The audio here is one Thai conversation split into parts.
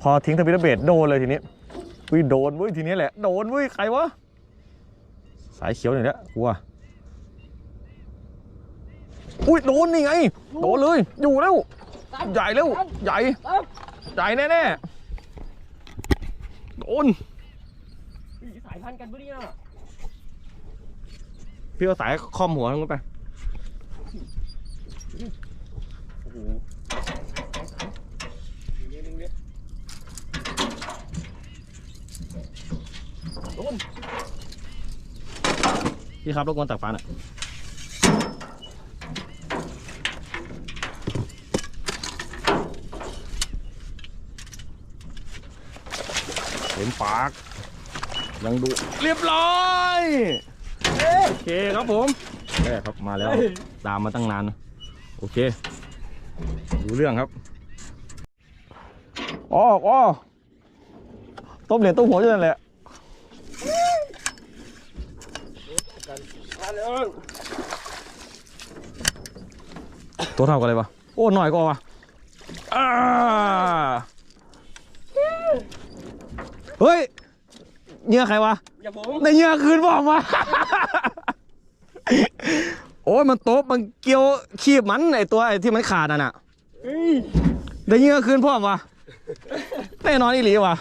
พอทิ้งทวิตเบรดโดนเลยทีนี้อุ้ยโดนเว้ยทีนี้แหละโดนเว้ยใครวะสายเขียวหน่อยละกลัวอุ้ยโดนนี่ไงโดนเลยอยู่แล้วใหญ่แล้วใหญ่ใหญ่แน่ๆโดนสายพันธุ์กันปะเนี่ยพี่เอาสายคอมหัวลงไปโอ้โห พี่ครับรบกวนตักฟ้าหน่อยเห็นปาก ยังดู เรียบร้อยโอเคครับผมแรกครับมาแล้ว ตามมาตั้งนานนะโอเค ดูเรื่องครับอ๋ออ๋อต้มเหรียญต้มหัวอยู่นั่นแหละ มาเลย ตัวเท่ากันเลยวะโอ้หน่อยก็วะอ่าเฮ้ยเหงื่อใครวะอย่าผมในเหงื่อคืนบอกมาโอ้ยมันโต๊ะมันเกี่ยวขีบมันไอตัวไอที่มันขาดน่ะน่ะเฮ้ยในเหงื่อคืนพ่อมวะแน่นอนอีหลีวะ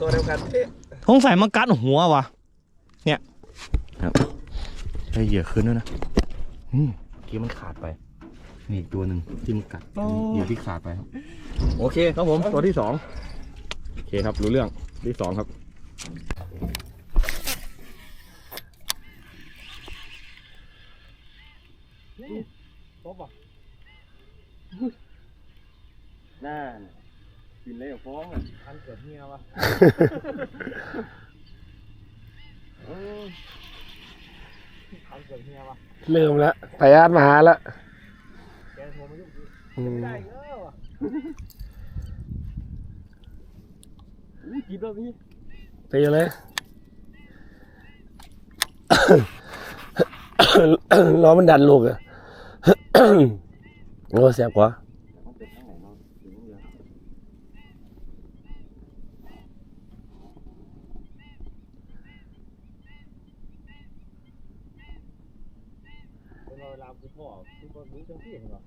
ตัวเดียวกันเท่สงสัยมันกัดหัววะเนี่ยครับ ไอเหยื่อคืนด้วยนะอืมเมื่อกี้มันขาดไป นี่อีกตัวหนึ่งที่มันกัดเหยื่อที่ขาดไปครับโอเคครับผมตัวที่สองโอเคครับรู้เรื่องที่สองครับตบอะน่ากินเลยฟ้องอะพันเกิดเมียวะ เออพันเกิดเมียวะเริ่มแล้วไปญาติมาหาแล้วแกโทรมายุ่งอืมไม่ได้เออว่ะอู้จีบแล้วพี่ไปอยู่เลย ล้อมันดันลูกอะ โอ้เสียบกว่า มันเป็นทางไหนเนาะถึงเรือเป็นเวลาคุณพ่อคุณพ่อรู้จังที่เหรอ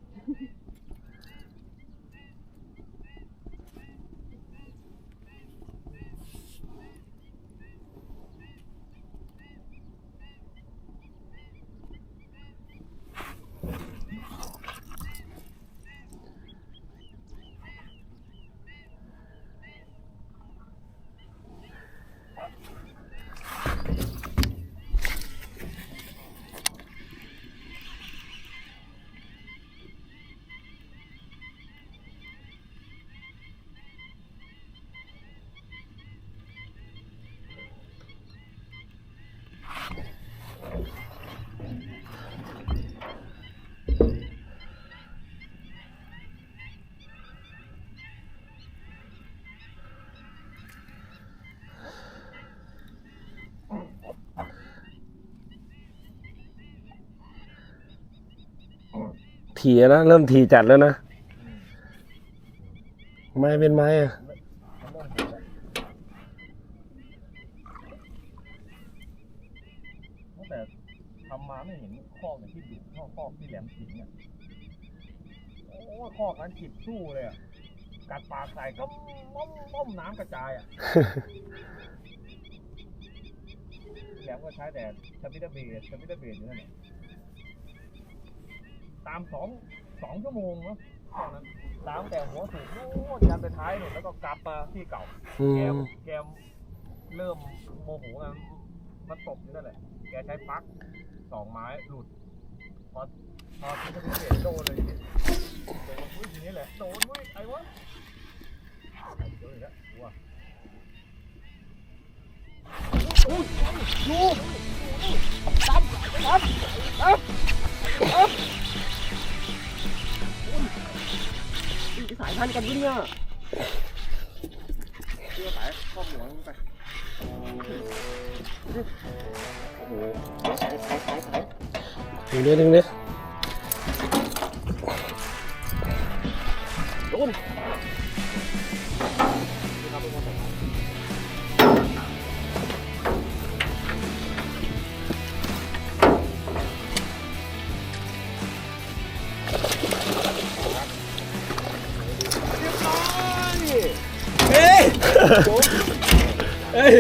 ถี่นะเริ่มถี่จัดแล้วนะ ไม้เป็นไม้อะตั้งแต่ทำมาไม่เห็นคอกอย่างที่ดุเท่าคอกที่แหลมสิงห์เนี่ยโอ้ยคอกนั้นจิบสู้เลยอะกัดปากใส่ก็ม้อมม้อมน้ำกระจายอะแหลมก็ใช้แต่ชมิดาเบสชมิดาเบสอยู่นั่นแหละ ตามสองสองชั่วโมงเนาะตอนนั้นตามแต่หัวสูงโน่นยันไปท้ายเนี่ยแล้วก็กลับมาที่เก่าอืแกมแกเริ่มโมโหกันมันตบอยู่นั่นแหละ แกใช้ปลั๊กสองไม้หลุด พอพอที่เขาเห็นโดนเลยทีนี้โดนมุ้ยทีนี้แหละโดนมุ้ยไอ้วะเดี๋ยวอีกแล้วกลัวอุ้ยดูตับตับตับตั สายพันธุ์กันปะเนี่ยเชื่อสายข้อหมูลงไปโอ้โหสายสายสายสายดึงเนี้ดึงเนี้โด เอ้ย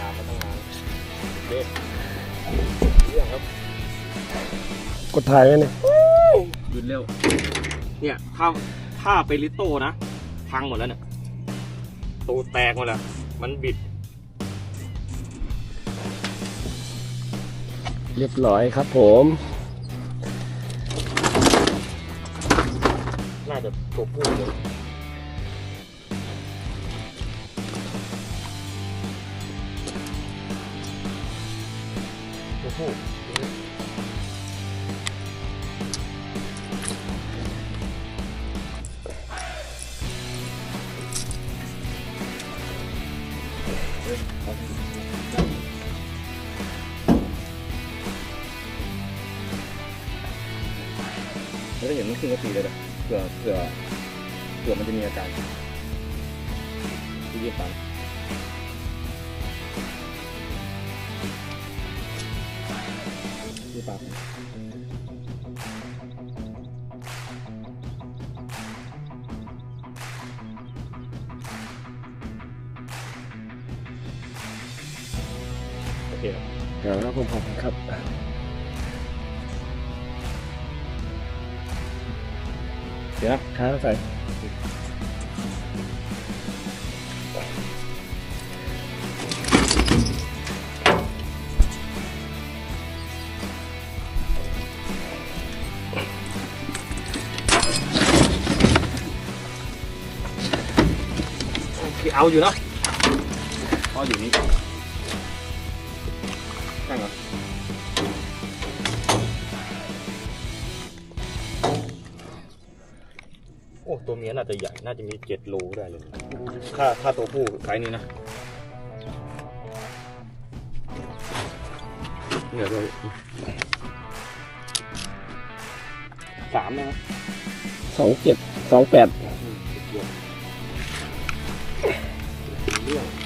ตามมาตั้งนานเด็กเรื่องครับกดถ่ายไว้เนี่ยหยุดเร็ว เนี่ยถ้าถ้าเป็นลิโต้นะ พังหมดแล้วเนี่ยตูแตกหมดแล้ว มันบิด เรียบร้อยครับผม น่าจะตัวผู้เลย ตัวผู้ไม่ได้เห็นมันขึ้นกระปีเลยนะเผื่อเผื่อเผื่อมันจะมีอาการที่ยืดฟัน ดฟันโอเคครับครับผมขอบคุณครับเดี๋ยวนะค้าใส่ เอาอยู่เนาะเอาอยู่นี่ตั้งเหรอโอ้ตัวเมียน่าจะใหญ่ น่าจะมีเจ็ดโลได้เลย ถ้าถ้าตัวผู้ไซส์นี้นะ เนี่ยเลยสามนะสองเจ็ดสองแปดเรื่องตั ว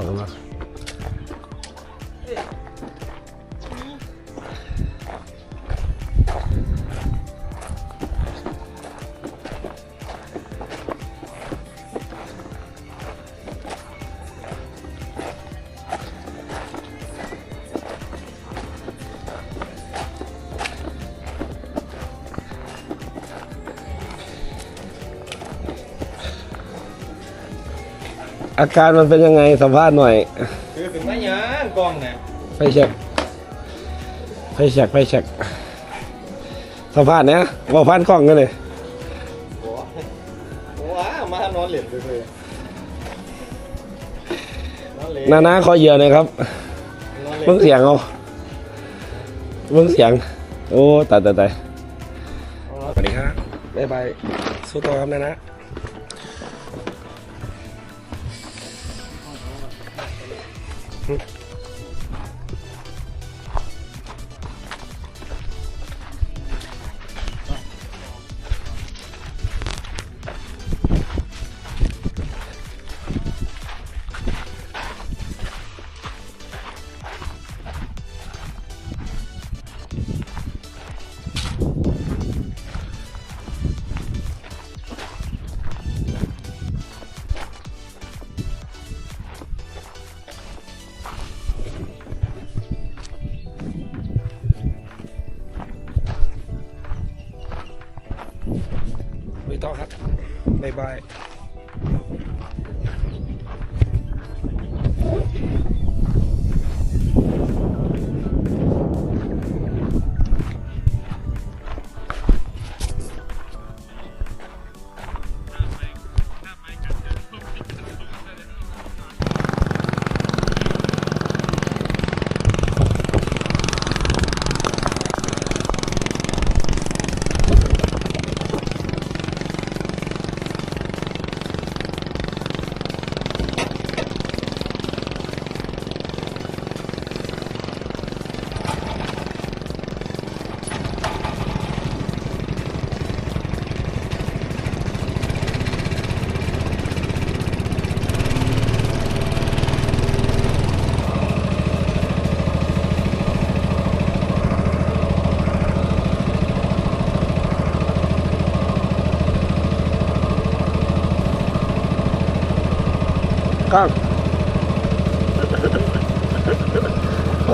ที่ซ อกกันมาอาการมันเป็นยังไงสัมภาษณ์หน่อยคือถึงไม่ยังกล้องเนี่ยไฟแช็กไฟแช็กไฟแช็กสัมภาษณ์เนี่ยบอกพันกล้องกันเลยโอ้โหว้าวมานอนเหรียญไปเลยนอนเหรียญนานาขอเหยื่อหน่อยครับนอนเหรียญเบิ่งเสียงเอาเบิ่งเสียง โอ้ตายตายตายสวัสดีครับบ๊ายบายสู้ต่อครับนานะ บ๊าย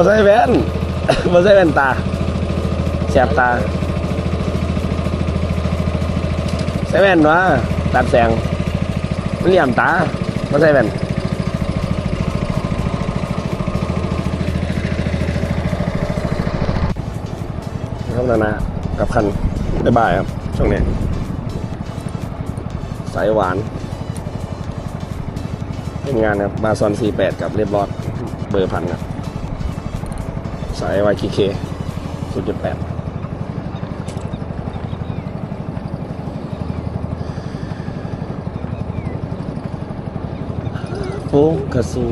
มาใส่แว่นมาใส่แว่นตาแสบตาใส่แว่นวะตัดแสงมันเหลี่ยมตามาใส่แว่นครับนานากับคันได้บ่ายครับ ช่วงนี้สายหวานเป็นงานครับบาซอน48 กับเรียบร้อยเบอร์พันครับ สาย YKK 0.8โฟกัสสู